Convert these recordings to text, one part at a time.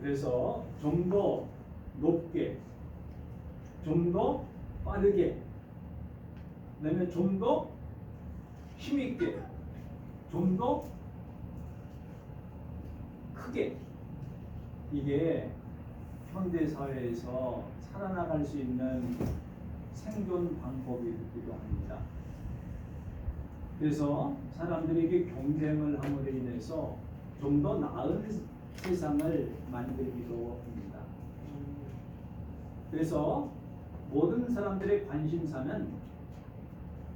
그래서 좀 더 높게, 좀 더 빠르게, 그다음에 좀 더 힘있게, 좀 더 크게 이게 현대 사회에서 살아나갈 수 있는 생존 방법이기도 합니다. 그래서 사람들에게 경쟁을 함으로 인해서 좀 더 나은 세상을 만들기도 합니다. 그래서 모든 사람들의 관심사는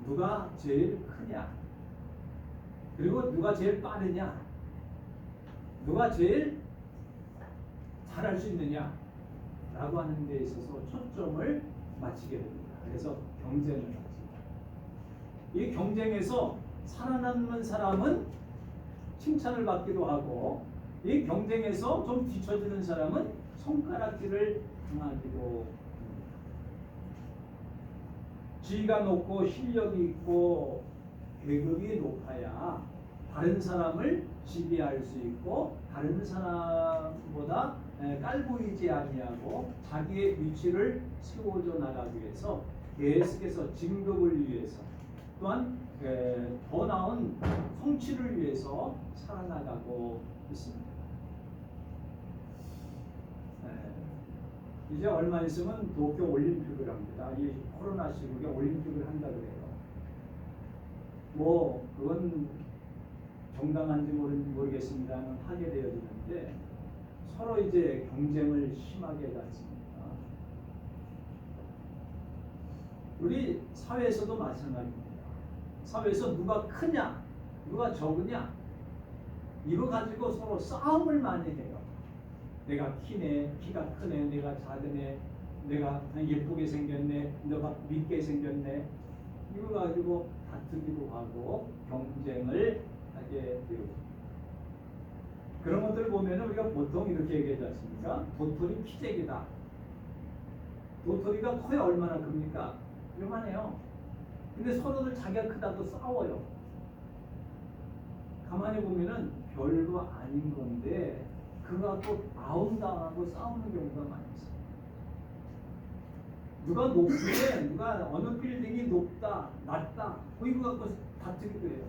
누가 제일 크냐, 그리고 누가 제일 빠르냐, 누가 제일 잘할 수 있느냐라고 하는 데 있어서 초점을 맞추게 됩니다. 그래서 경쟁을 하죠. 이 경쟁에서 살아남는 사람은 칭찬을 받기도 하고 이 경쟁에서 좀 뒤처지는 사람은 손가락질을 당하기도. 지위가 높고 실력이 있고 계급이 높아야 다른 사람을 지배할 수 있고 다른 사람보다 에, 깔보이지 아니하고 자기의 위치를 세워져 나가기 위해서 계속해서 진급을 위해서 또한 에, 더 나은 성취를 위해서 살아나가고 있습니다. 에, 이제 얼마 있으면 도쿄 올림픽을 합니다. 이 코로나 시국에 올림픽을 한다 그래요. 뭐 그건 정당한지 모르, 모르겠습니다만 하게 되어지는데 서로 이제 경쟁을 심하게 않습니까? 우리 사회에서도 마찬가지입니다. 사회에서 누가 크냐, 누가 적으냐 이거 가지고 서로 싸움을 많이 해요. 내가 키네, 키가 크네, 내가 작으네, 내가 예쁘게 생겼네, 너가 밉게 생겼네. 이거 가지고 다투기도 하고 경쟁을 하게 되고 그런 것들 보면은 우리가 보통 이렇게 얘기하지 않습니까? 도토리 키재기다. 도토리가 커야 얼마나 큽니까? 요만해요. 근데 서로들 자기가 크다고 싸워요. 가만히 보면은 별거 아닌 건데 그거 갖고 아웅당하고 싸우는 경우가 많이 있어요. 누가 높은데 누가 어느 빌딩이 높다, 낮다, 뭐 이거 갖고 다투기도 해요.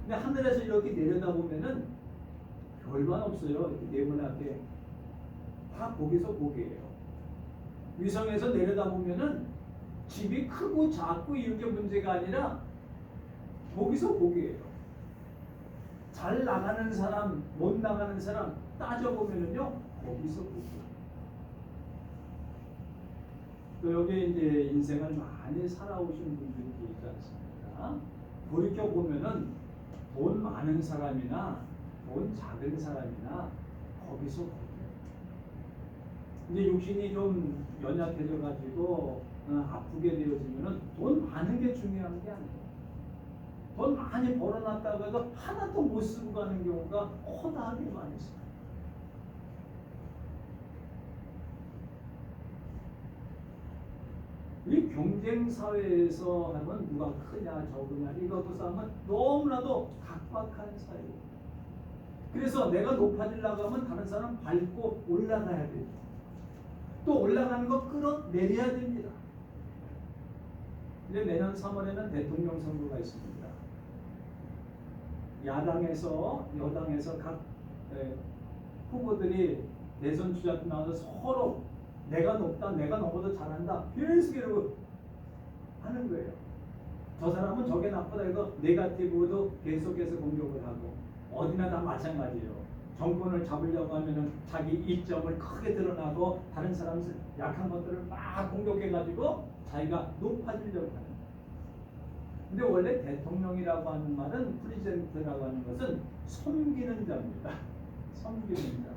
근데 하늘에서 이렇게 내려다 보면은 별반 없어요. 네모나게 다 거기서 거기에요. 위성에서 내려다 보면은 집이 크고 작고 이게 문제가 아니라 거기서 거기에요. 잘 나가는 사람, 못 나가는 사람 따져 보면은요 거기서 거기에요. 또 여기 이제 인생을 많이 살아오신 분들이 있지 않습니까? 돌이켜 보면은 돈 많은 사람이나 돈 작은 사람이나 거기서 거기에요. 이제 육신이 좀 연약해져 가지고 어, 아프게 되어지면은 돈 많은 게 중요한 게 아니에요. 돈 많이 벌어놨다고 해서 하나도 못 쓰고 가는 경우가 허다하게 많이 있어요. 이 경쟁 사회에서 하면 누가 크냐 적으냐 이것도 싸우면 너무나도 각박한 사회예요. 그래서 내가 높아지려고 하면 다른 사람 밟고 올라가야 돼요. 또 올라가는 거 끌어내려야 됩니다. 이제 내년 3월에는 대통령 선거가 있습니다. 야당에서 여당에서 각 에, 후보들이 대선 주자 나와서 서로 내가 높다, 내가 너보다 잘한다 계속 이러고 하는 거예요. 저 사람은 저게 나쁘다 이거 네가티브도 계속해서 공격을 하고 어디나 다 마찬가지예요. 정권을 잡으려고 하면은 자기 이점을 크게 드러나고 다른 사람 약한 것들을 막 공격해가지고 자기가 높아지려고 하는 거예요. 근데 원래 대통령이라고 하는 말은 프리젠트라고 하는 것은 섬기는 자입니다. 섬기는 자.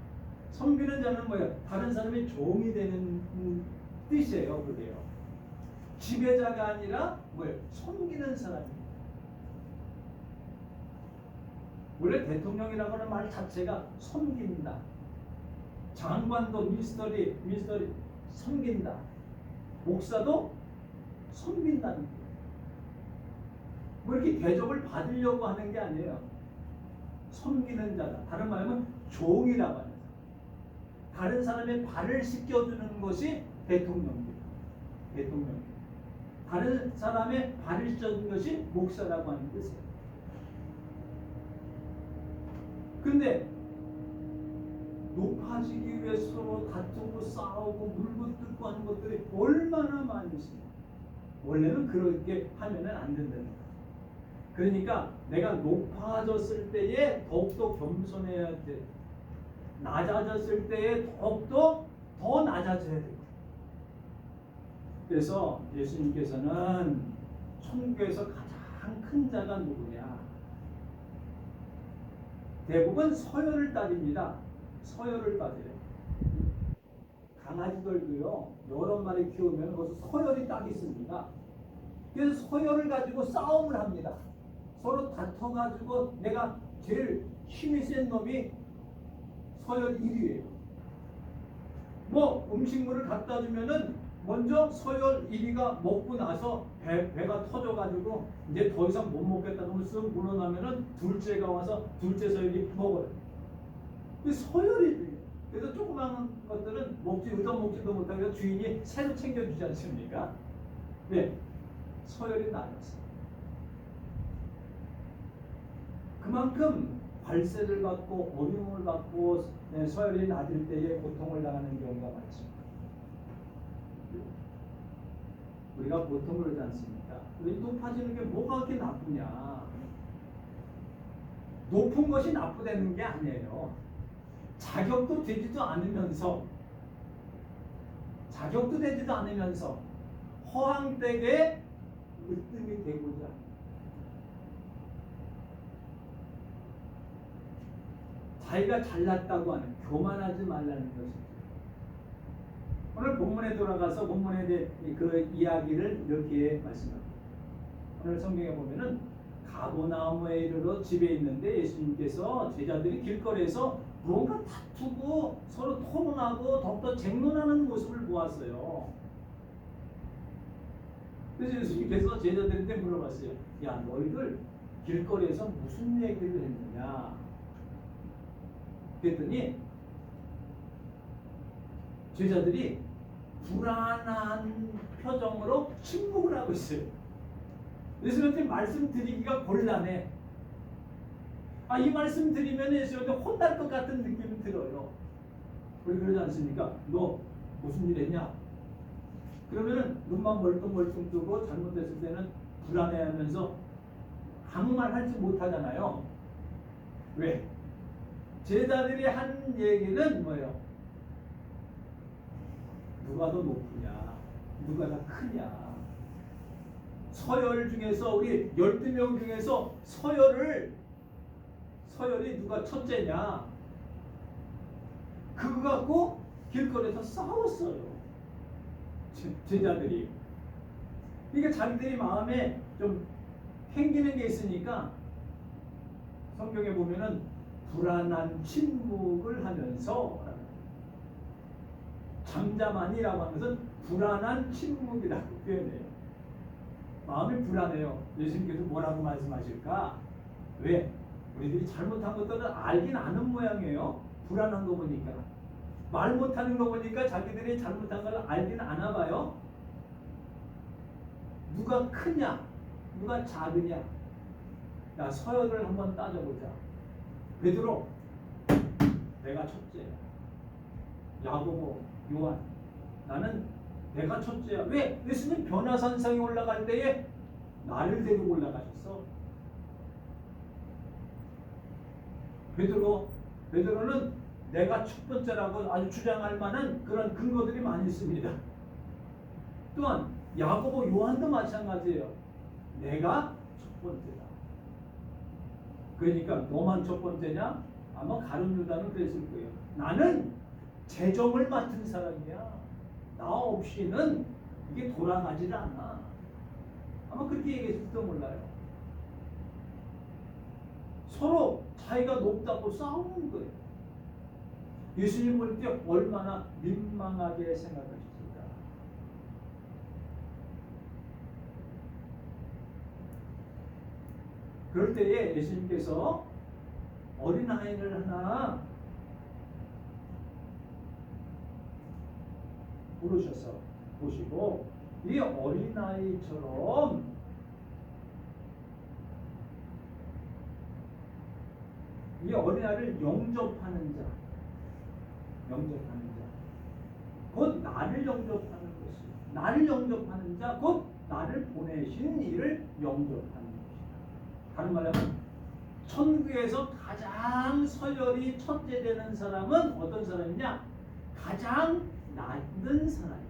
섬기는 자는 뭐예요? 다른 사람의 종이 되는 뜻이에요. 그게요. 지배자가 아니라 뭐예요? 섬기는 사람입니다. 원래 대통령이라고 하는 말 자체가 섬긴다. 장관도 미스터리, 미스터리 섬긴다. 목사도 섬긴다는 거예요. 뭐 이렇게 대접을 받으려고 하는 게 아니에요. 섬기는 자다. 다른 말하면 종이라고 하는 자. 다른 사람의 발을 씻겨주는 것이 대통령입니다. 대통령. 다른 사람의 발을 씻겨주는 것이 목사라고 하는 뜻이에요. 근데 높아지기 위해서 서로 다투고 싸우고 물고 뜯고 하는 것들이 얼마나 많이 있습니까? 원래는 그렇게 하면은 안 된다는 거예요. 그러니까 내가 높아졌을 때에 더욱더 겸손해야 돼. 낮아졌을 때에 더욱더 더 낮아져야 되고. 그래서 예수님께서는 천국에서 가장 큰 자가 누구냐? 대부분 서열을 따집니다. 서열을 따져요. 강아지들도요 여러 마리 키우면 거기서 서열이 딱 있습니다. 그래서 서열을 가지고 싸움을 합니다. 서로 다퉈가지고 내가 제일 힘이 센 놈이 서열 1위예요. 뭐 음식물을 갖다 주면은 먼저 서열 1위가 먹고 나서 배, 배가 터져가지고 이제 더 이상 못 먹겠다 그러면 쓱 물어나면은 둘째가 와서 둘째 서열이 먹어요. 그 서열이 그래서 조그마한 것들은 먹지 의도 먹지도 못하고 주인이 새로 챙겨주지 않습니까? 네, 서열이 나뉘었어요. 그만큼 발세를 받고 어려움을 받고 네, 서열이 낮을 때에 고통을 당하는 경우가 많습니다. 우리가 보통 그러지 않습니까? 우리 높아지는 게 뭐가 그렇게 나쁘냐? 높은 것이 나쁘다는 게 아니에요. 자격도 되지도 않으면서 자격도 되지도 않으면서 허황되게 으뜸이 되고자 자기가 잘났다고 하는 교만하지 말라는 것입니다. 오늘 본문에 돌아가서 본문에 대해 그 이야기를 이렇게 말씀합니다. 오늘 성경에 보면은 가보나움에 이르러 집에 있는데 예수님께서 제자들이 길거리에서 뭔가 다투고 서로 토론하고 더욱더 쟁론하는 모습을 보았어요. 그래서 예수님께서 제자들한테 물어봤어요. 야 너희들 길거리에서 무슨 얘기를 했느냐? 그랬더니 제자들이 불안한 표정으로 침묵을 하고 있어요. 예수님한테 말씀드리기가 곤란해. 아, 이 말씀 드리면 예수님한테 혼날 것 같은 느낌이 들어요. 우리 그러지 않습니까? 너 무슨 일 했냐? 그러면은 눈만 멀뚱멀뚱 뜨고 잘못됐을 때는 불안해하면서 아무 말 하지 못하잖아요. 왜? 제자들이 한 얘기는 뭐예요? 누가 더 높으냐? 누가 더 크냐? 서열 중에서 우리 12명 중에서 서열을 서열이 누가 첫째냐? 그거 갖고 길거리에서 싸웠어요. 제, 제자들이. 그러니까 자기들이 마음에 좀 행기는 게 있으니까 성경에 보면은 불안한 침묵을 하면서 하는 것은 불안한 침묵이라고 표현해요. 마음이 불안해요. 예수님께서 뭐라고 말씀하실까? 왜? 우리들이 잘못한 것들은 알긴 아는 모양이에요. 불안한 거 보니까. 말 못하는 거 보니까 자기들이 잘못한 걸 알긴 아나 봐요. 누가 크냐? 누가 작으냐? 야, 서열을 한번 따져보자. 베드로, 내가 첫째야. 야고보, 요한, 나는 내가 첫째야. 왜? 예수님 변화산상에 올라갈 때에 나를 데리고 올라가셨어. 베드로, 베드로는 내가 첫 번째라고 아주 주장할 만한 그런 근거들이 많이 있습니다. 또한 야고보, 요한도 마찬가지예요. 내가 첫 번째다. 그러니까 너만 첫 번째냐? 아마 가룟 유다는 그랬을 거예요. 나는 재정을 맡은 사람이야. 나 없이는 이게 돌아가질 않아. 아마 그렇게 얘기했을지도 몰라요. 서로 자기가 높다고 싸우는 거예요. 예수님 볼 때 얼마나 민망하게 생각하셨을까. 그럴 때에 예수님께서 어린아이를 하나 부르셔서 보시고 이 어린아이처럼 이 어린아이를 영접하는 자, 영접하는 자, 곧 나를 영접하는 것이, 나를 영접하는 자, 곧 나를 보내신 이를 영접하는. 다른 말로 천국에서 가장 서열이 첫째 되는 사람은 어떤 사람이냐? 가장 낮은 사람이다.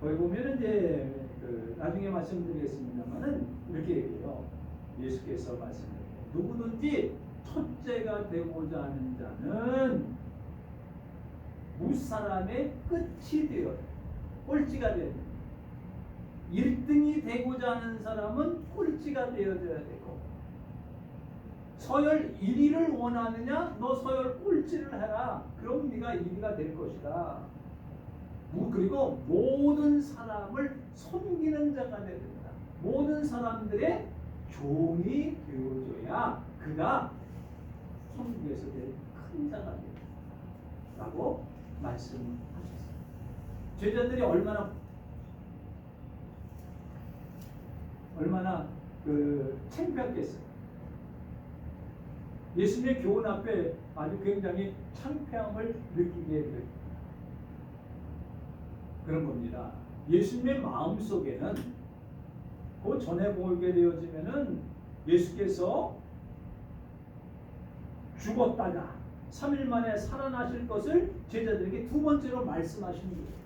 거기 보면 이제 그 나중에 말씀드리겠습니다만은 이렇게 얘기해요. 예수께서 말씀해요. 누구든지 첫째가 되고자 하는 자는 무사람의 끝이 되어야 돼. 꼴찌가 되어야 돼. 1등이 되고자 하는 사람은 꼴찌가 되어줘야 되고 서열 1위를 원하느냐? 너 서열 꼴찌를 해라. 그럼 네가 1위가 될 것이다. 뭐, 그리고 모든 사람을 섬기는 자가 되야 된다. 모든 사람들의 종이 되어줘야 그가 천국에서 제일 큰 자가 된다. 라고 말씀하셨어요. 제자들이 얼마나 얼마나 그 창피했겠어요. 예수님의 교훈 앞에 아주 굉장히 창피함을 느끼게 될 그런 겁니다. 예수님의 마음 속에는 그 전에 보게 되어지면은 예수께서 죽었다가 3일 만에 살아나실 것을 제자들에게 두 번째로 말씀하시는 거예요.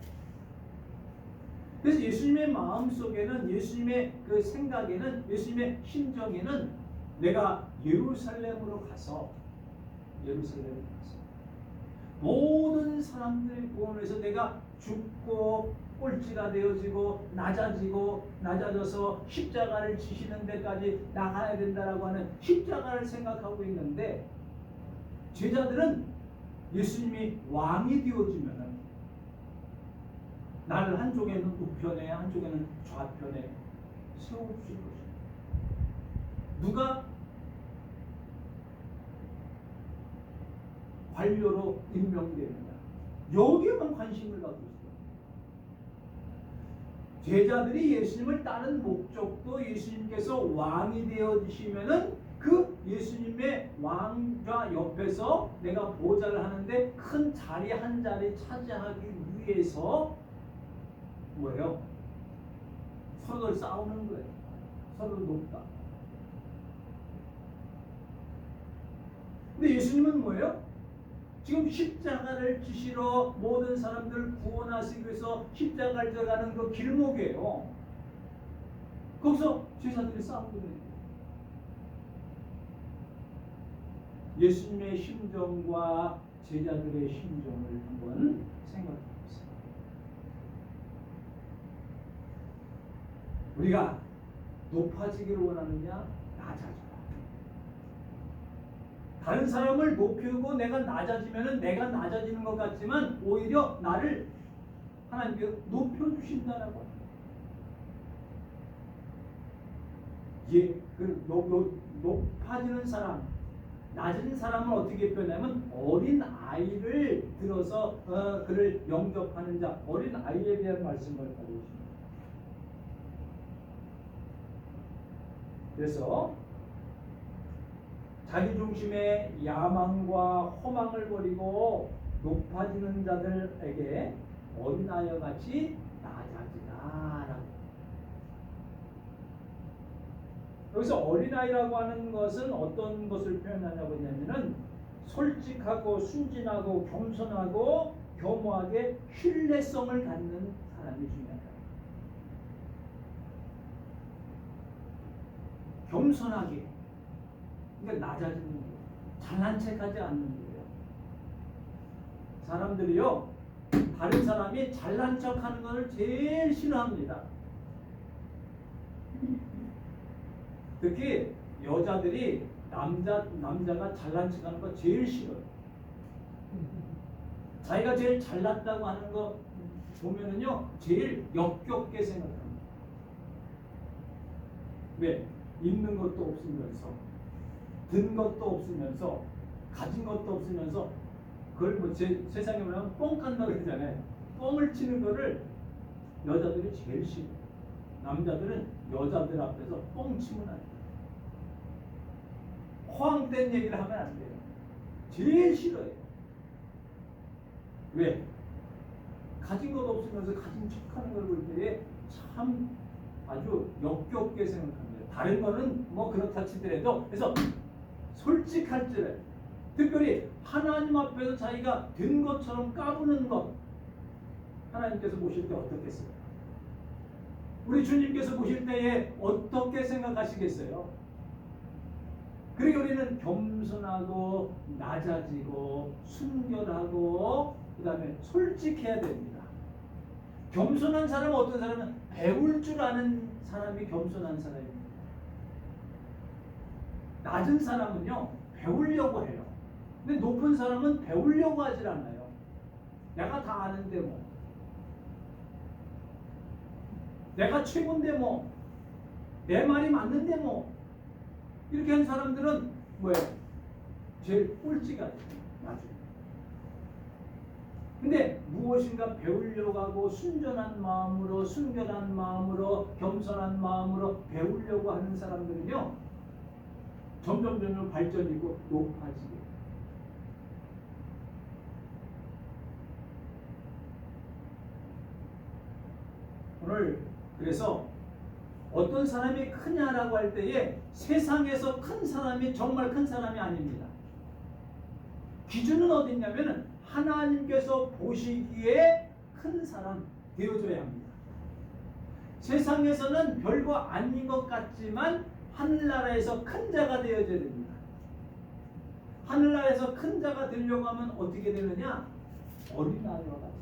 그래서 예수님의 마음 속에는 예수님의 그 생각에는 예수님의 심정에는 내가 예루살렘으로 가서 예루살렘으로 가서 모든 사람들의 구원을 위해서 내가 죽고 꼴찌가 되어지고 낮아지고 낮아져서 십자가를 지시는 데까지 나가야 된다라고 하는 십자가를 생각하고 있는데 제자들은 예수님이 왕이 되어지면은 나를 한쪽에는 우편에 한쪽에는 좌편에 세워주실 것입니다. 누가 관료로 임명되느냐 여기에만 관심을 갖고 있어요. 제자들이 예수님을 따른 목적도 예수님께서 왕이 되어지시면은 그 예수님의 왕좌 옆에서 내가 보좌를 하는데 큰 자리 한 자리 차지하기 위해서 뭐예요? 서로 싸우는 거예요. 서로 높다. 근데 예수님은 뭐예요? 지금 십자가를 지시러 모든 사람들 구원하시기 위해서 십자가를 들어가는 그 길목이에요. 거기서 제자들이 싸우고 있는 예수님의 심정과 제자들의 심정을 한번 생각해 보세요. 우리가 높아지기를 원하느냐, 낮아져라. 다른 사람을 높이고 내가 낮아지면은 내가 낮아지는 것 같지만 오히려 나를 하나님께서 높여주신다라고. 예, 그 높, 높, 높아지는 사람, 낮은 사람을 어떻게 표현하면 어린 아이를 들어서 어, 그를 영접하는 자, 어린 아이에 대한 말씀을 가지고 있습니다. 그래서 자기 중심의 야망과 허망을 버리고 높아지는 자들에게 어린아이와 같이 낮아지라라고. 여기서 어린아이라고 하는 것은 어떤 것을 표현하냐고 했냐면은 솔직하고 순진하고 겸손하고 겸허하게 신뢰성을 갖는 사람이 중요하다. 겸손하게 그러니까 낮아지는 거예요. 잘난 척하지 않는 거예요. 사람들이요 다른 사람이 잘난 척하는 것을 제일 싫어합니다. 특히 여자들이 남자 남자가 잘난 척하는 거 제일 싫어요. 자기가 제일 잘났다고 하는 거 보면은요 제일 역겹게 생각합니다. 왜? 있는 것도 없으면서 든 것도 없으면서 가진 것도 없으면서 그걸 뭐 제, 세상에 뭐냐면 뻥 깐다고 그러잖아요. 뻥을 치는 거를 여자들이 제일 싫어. 남자들은 여자들 앞에서 뻥 치면 안 돼. 허황된 얘기를 하면 안 돼요. 제일 싫어요. 왜? 가진 것 없으면서 가진 척하는 걸 볼 때에 참 아주 역겹게 생각합니다. 다른 거는 뭐 그렇다 치더라도 그래서 솔직할 줄 특별히 하나님 앞에서 자기가 된 것처럼 까부는 것 하나님께서 보실 때 어떻겠어요? 우리 주님께서 보실 때에 어떻게 생각하시겠어요? 그러니까 우리는 겸손하고 낮아지고 순결하고 그 다음에 솔직해야 됩니다. 겸손한 사람은 어떤 사람은 배울 줄 아는 사람이 겸손한 사람입니다. 낮은 사람은요 배우려고 해요. 근데 높은 사람은 배우려고 하질 않아요. 내가 다 아는데 뭐. 내가 최고인데 뭐. 내 말이 맞는데 뭐. 이렇게 한 사람들은 뭐예요? 제일 꼴찌가 돼요. 나중에. 근데 무엇인가 배우려고 하고 순전한 마음으로 순결한 마음으로 겸손한 마음으로 배우려고 하는 사람들은요 점점 점점 발전이고 높아지게. 오늘 그래서 어떤 사람이 크냐라고 할 때에 세상에서 큰 사람이 정말 큰 사람이 아닙니다. 기준은 어딨냐면은 하나님께서 보시기에 큰 사람 되어줘야 합니다. 세상에서는 별거 아닌 것 같지만 하늘나라에서 큰 자가 되어져야 됩니다. 하늘나라에서 큰 자가 되려고 하면 어떻게 되느냐? 어린아이와 같이.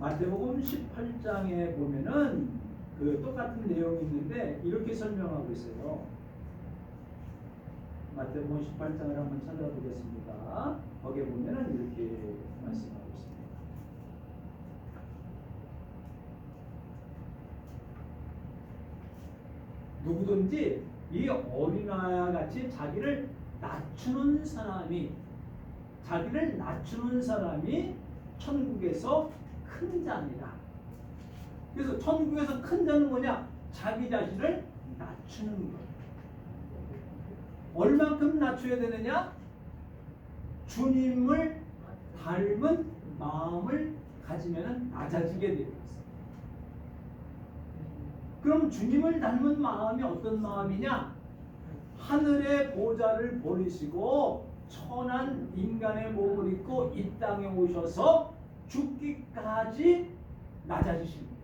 마태복음 18장에 보면은 그 똑같은 내용이 있는데 이렇게 설명하고 있어요. 마태복음 18장을 한번 찾아보겠습니다. 거기에 보면은 이렇게 말씀하고 있습니다. 누구든지 이 어린아이와 같이 자기를 낮추는 사람이 자기를 낮추는 사람이 천국에서 큰 자입니다. 그래서 천국에서 큰 자는 뭐냐? 자기 자신을 낮추는 거예요. 얼만큼 낮춰야 되느냐? 주님을 닮은 마음을 가지면 낮아지게 있습니다. 그럼 주님을 닮은 마음이 어떤 마음이냐? 하늘의 보좌를 버리시고 천한 인간의 몸을 입고 이 땅에 오셔서 죽기까지 낮아지십니다.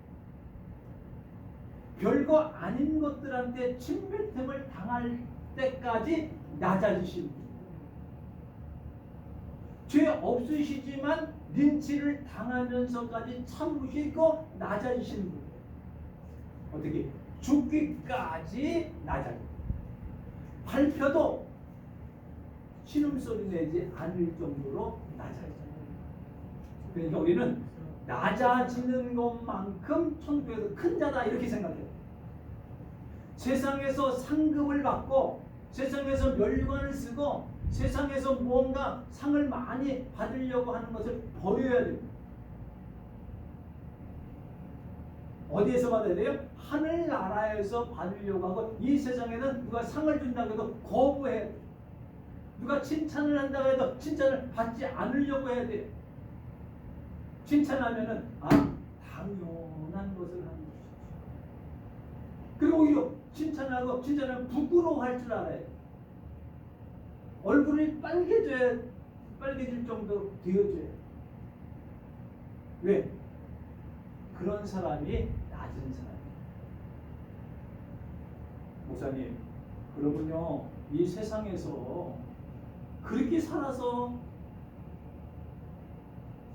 별거 아닌 것들한테 침뱉음을 당할 때까지 낮아지십니다. 죄 없으시지만 린치를 당하면서까지 참으시고 낮아지시는 분이에요. 어떻게? 죽기까지 낮아집니다. 발표도 신음소리 내지 않을 정도로 낮아져요. 그러니까 우리는 낮아지는 것만큼 천국에서 큰 자다 이렇게 생각해요. 세상에서 상급을 받고 세상에서 멸관을 쓰고 세상에서 무언가 상을 많이 받으려고 하는 것을 버려야 됩니다. 어디에서 받아야 돼요? 하늘나라에서 받으려고 하고 이 세상에는 누가 상을 준다고 해도 거부해야 돼요. 누가 칭찬을 한다고 해도 칭찬을 받지 않으려고 해야 돼요. 칭찬하면은 아 당연한 것을 하는 것이죠. 그리고 오히려 칭찬하고 칭찬을 부끄러워할 줄 알아요. 얼굴이 빨개져야 빨개질 정도로 되어져요. 왜? 그런 사람이 낮은 사람이에요. 목사님, 그러면요 이 세상에서 그렇게 살아서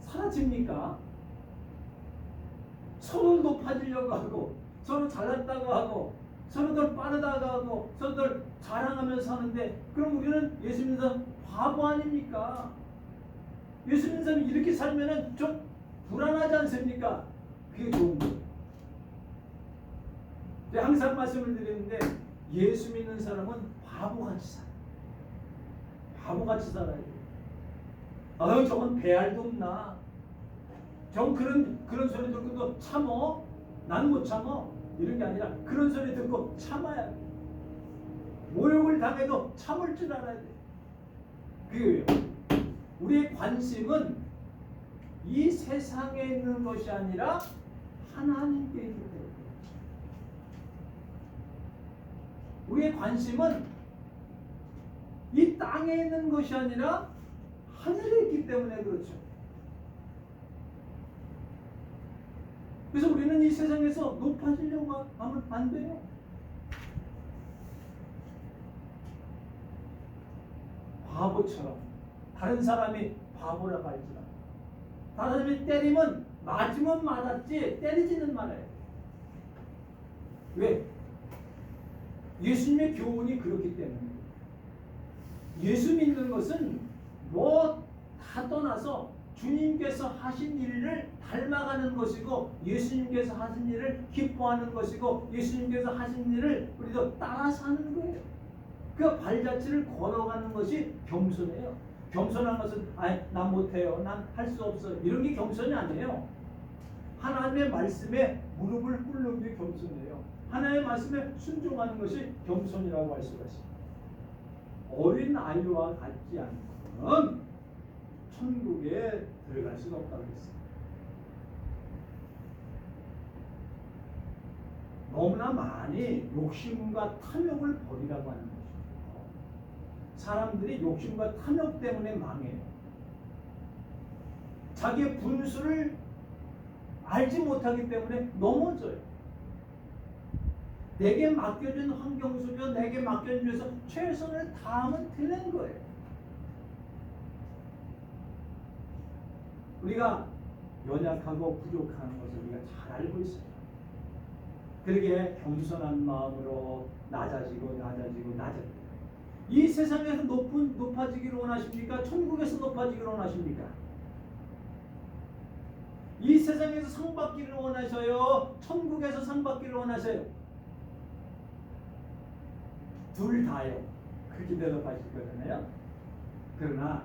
사라집니까? 서로 높아지려고 하고 서로 잘났다고 하고 서로들 빠르다고 하고 서로들 자랑하면서 사는데 그럼 우리는 예수 믿는 사람 바보 아닙니까? 예수 믿는 사람이 이렇게 살면은 좀 불안하지 않습니까? 그게 좋은 거예요. 항상 말씀을 드리는데 예수 믿는 사람은 바보같이 살아요. 바보같이 살아야 돼. 아유 저건 배알도 없나. 전 그런 그런 소리 듣고 도 참어. 난 못 참어. 이런 게 아니라 그런 소리 듣고 참아야 돼. 모욕을 당해도 참을 줄 알아야 돼. 그 우리의 관심은 이 세상에 있는 것이 아니라 하나님께 때문에. 우리의 관심은 이 땅에 있는 것이 아니라 하늘에 있기 때문에 그렇죠. 그래서 우리는 이 세상에서 높아지려고 하면 안 돼요. 바보처럼 다른 사람이 바보라고 할지라 다른 사람이 때리면 맞으면 맞았지 때리지는 말아요. 왜? 예수님의 교훈이 그렇기 때문에 예수 믿는 것은 뭐 다 떠나서 주님께서 하신 일을 닮아가는 것이고 예수님께서 하신 일을 기뻐하는 것이고 예수님께서 하신 일을 우리도 따라서 하는 거예요. 그 발자취를 걸어가는 것이 겸손해요. 겸손한 것은 난 못해요. 난 할 수 없어. 이런 게 겸손이 아니에요. 하나님의 말씀에 무릎을 꿇는 게 겸손이에요. 하나님의 말씀에 순종하는 것이 겸손이라고 할 수가 있습니다. 어린 아이와 같지 않고는 천국에 들어갈 수가 없다고 했습니다. 너무나 많이 욕심과 탐욕을 버리라고 것이죠. 사람들이 욕심과 탐욕 때문에 망해요. 자기의 분수를 알지 못하기 때문에 넘어져요. 내게 맡겨준 환경 속에 내게 맡겨준 중에서 최선을 다하면 되는 거예요. 우리가 연약하고 부족한 것을 우리가 잘 알고 있어요. 그러게 겸손한 마음으로 낮아지고 낮아지고 낮아지고 이 세상에서 높은 높아지기를 원하십니까? 천국에서 높아지기를 원하십니까? 이 세상에서 상 받기를 원하셔요? 천국에서 상 받기를 원하셔요? 둘 다요. 그렇게 대답하실 거잖아요. 그러나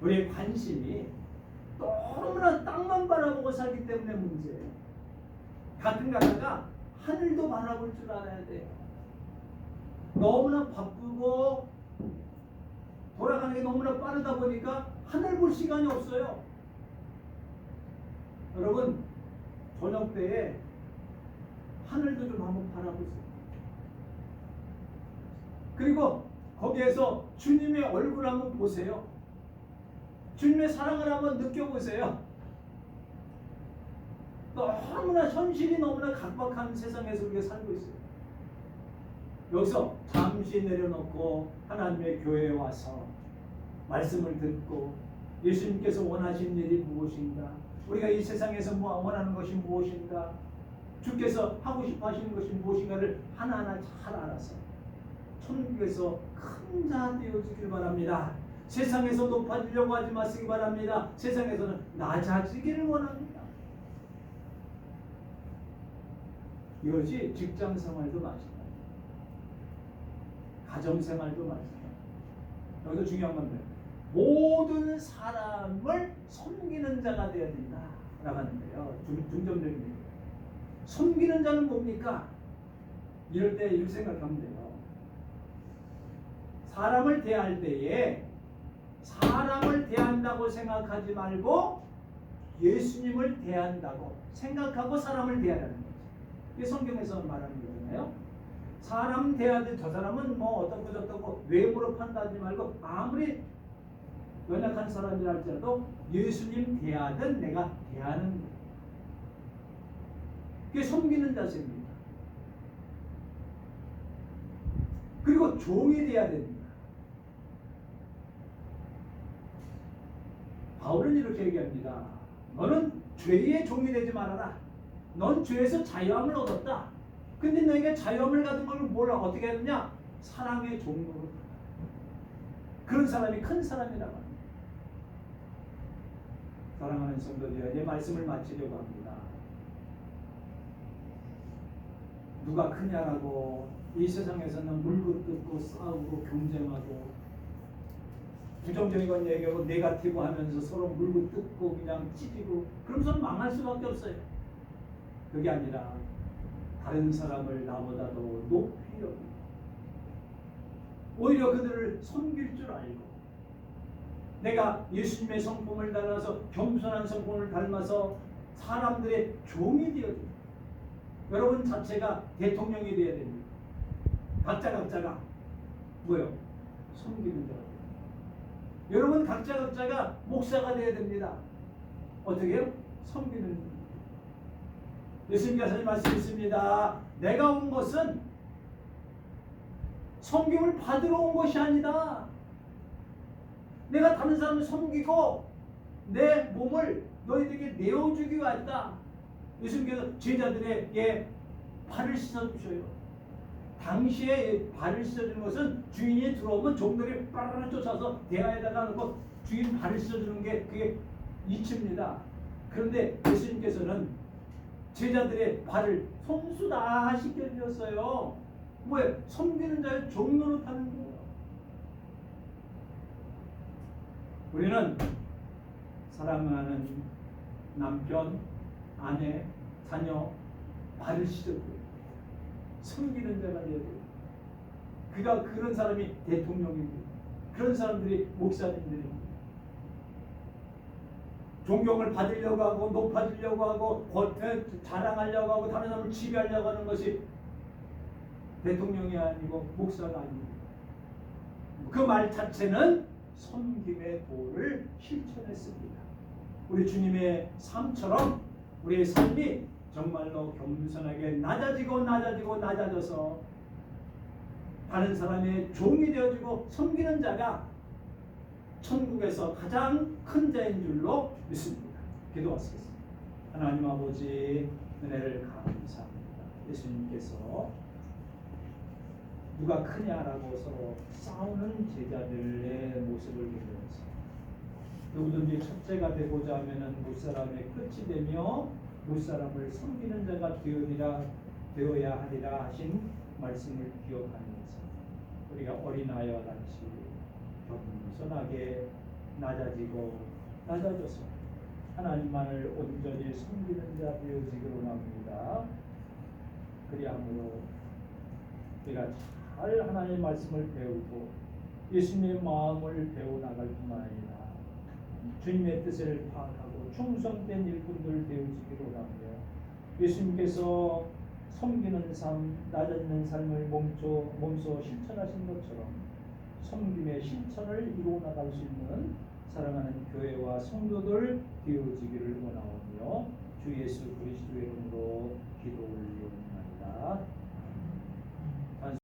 우리의 관심이 너무나 땅만 바라보고 살기 때문에 문제예요. 같은 가다가 하늘도 바라볼 줄 알아야 돼요. 너무나 바쁘고 돌아가는 게 너무나 빠르다 보니까 하늘 볼 시간이 없어요. 여러분 저녁 때에 하늘도 좀 한번 바라보세요. 그리고 거기에서 주님의 얼굴 한번 보세요. 주님의 사랑을 한번 느껴보세요. 너무나 현실이 너무나 각박한 세상에서 우리가 살고 있어요. 여기서 잠시 내려놓고 하나님의 교회에 와서 말씀을 듣고 예수님께서 원하신 일이 무엇인가? 우리가 이 세상에서 뭐 원하는 것이 무엇인가? 주께서 하고 싶어 하시는 것이 무엇인가를 하나하나 잘 알아서 천국에서 큰 자 되어주길 바랍니다. 세상에서 높아지려고 하지 마시기 바랍니다. 세상에서는 낮아지기를 원합니다. 이것이 직장 생활도 마찬가지. 가정 생활도 마찬가지. 여기서 중요한 건데 모든 사람을 섬기는 자가 되어야 된다라고 하는데요. 중점적인 얘기예요. 섬기는 자는 뭡니까? 이럴 때 이렇게 생각하면 돼요. 사람을 대할 때에 사람을 대한다고 생각하지 말고 예수님을 대한다고 생각하고 사람을 대하라는 거죠. 이게 성경에서 말하는 거잖아요. 사람 대하듯 저 사람은 뭐 어떻고 저떻고 외모로 판단하지 말고 아무리 연약한 사람이라 할지라도 예수님 대하듯 내가 대하는. 그게 섬기는 자세입니다. 그리고 종이 돼야 됩니다. 바울은 이렇게 얘기합니다. 너는 죄의 종이 되지 말아라. 넌 죄에서 자유함을 얻었다. 근데 너에게 자유함을 가진 걸 뭐라 어떻게 했느냐? 사랑의 종으로. 그런 사람이 큰 사람이라고. 사랑하는 성도들이여 이제 말씀을 마치려고 합니다. 누가 크냐라고 이 세상에서는 물고 뜯고 싸우고 경쟁하고 부정적인 건 얘기하고 네가티브 하면서 서로 물고 뜯고 그냥 찢고 그러면서 망할 수밖에 없어요. 그게 아니라 다른 사람을 나보다도 높이 여기고 오히려 그들을 섬길 줄 알고 내가 예수님의 성품을 닮아서 겸손한 성품을 닮아서 사람들의 종이 되어줍니다. 여러분 자체가 대통령이 되어야 됩니다. 각자 각자가 뭐요? 섬기는 자가. 여러분 각자 각자가 목사가 되어야 됩니다. 어떻게 해요? 섬기는 자. 예수님께서 말씀했습니다. 내가 온 것은 섬김을 받으러 온 것이 아니다. 내가 다른 사람을 섬기고 내 몸을 너희들에게 내어주기 왔다. 예수님께서 제자들에게 발을 씻어주셔요. 당시에 발을 씻어주는 것은 주인이 들어오면 종들이 빠르르 쫓아서 대야에다가 놓고 주인 발을 씻어주는 게 그게 이치입니다. 그런데 예수님께서는 제자들의 발을 손수 다 씻겨주셨어요. 뭐예요? 섬기는 자의 종로로 타는 거예요. 우리는 사랑하는 남편, 아내, 자녀 발을 씻어줘요. 섬기는 자가 되어야. 그가 그런 사람이 대통령입니다. 그런 사람들이 목사님들입니다. 존경을 받으려고 하고 높아지려고 하고 겉에 자랑하려고 하고 다른 사람을 지배하려고 하는 것이 대통령이 아니고 목사가 아닙니다. 그 말 자체는 섬김의 도를 실천했습니다. 우리 주님의 삶처럼 우리의 삶이 정말로 겸손하게 낮아지고 낮아지고 낮아져서 다른 사람의 종이 되어지고 섬기는 자가 천국에서 가장 큰 자인 줄로 믿습니다. 기도하시겠습니다. 하나님 아버지 은혜를 감사합니다. 예수님께서 누가 크냐라고 서로 싸우는 제자들의 모습을 보면서 누구든지 첫째가 되고자 하면은 무사람의 끝이 되며 무사람을 섬기는 자가 되어야 되어야 하리라 하신 말씀을 기억하면서 우리가 어린아이와 같 이 겸손하게 낮아지고 낮아져서 하나님만을 온전히 섬기는 자 되어지기로 합니다. 그리함으로 우리가 잘 하나님의 말씀을 배우고 예수님의 마음을 배워나갈 뿐만 아니라 주님의 뜻을 파악하고 충성된 일꾼들 되어지기로 합니다. 예수님께서 섬기는 삶, 낮아지는 삶을 몸소 실천하신 것처럼 성김의 실천을 이루어 나갈 수 있는 사랑하는 교회와 성도들 되어지기를 원하오며 주 예수 그리스도의 이름으로 기도 올리옵나이다.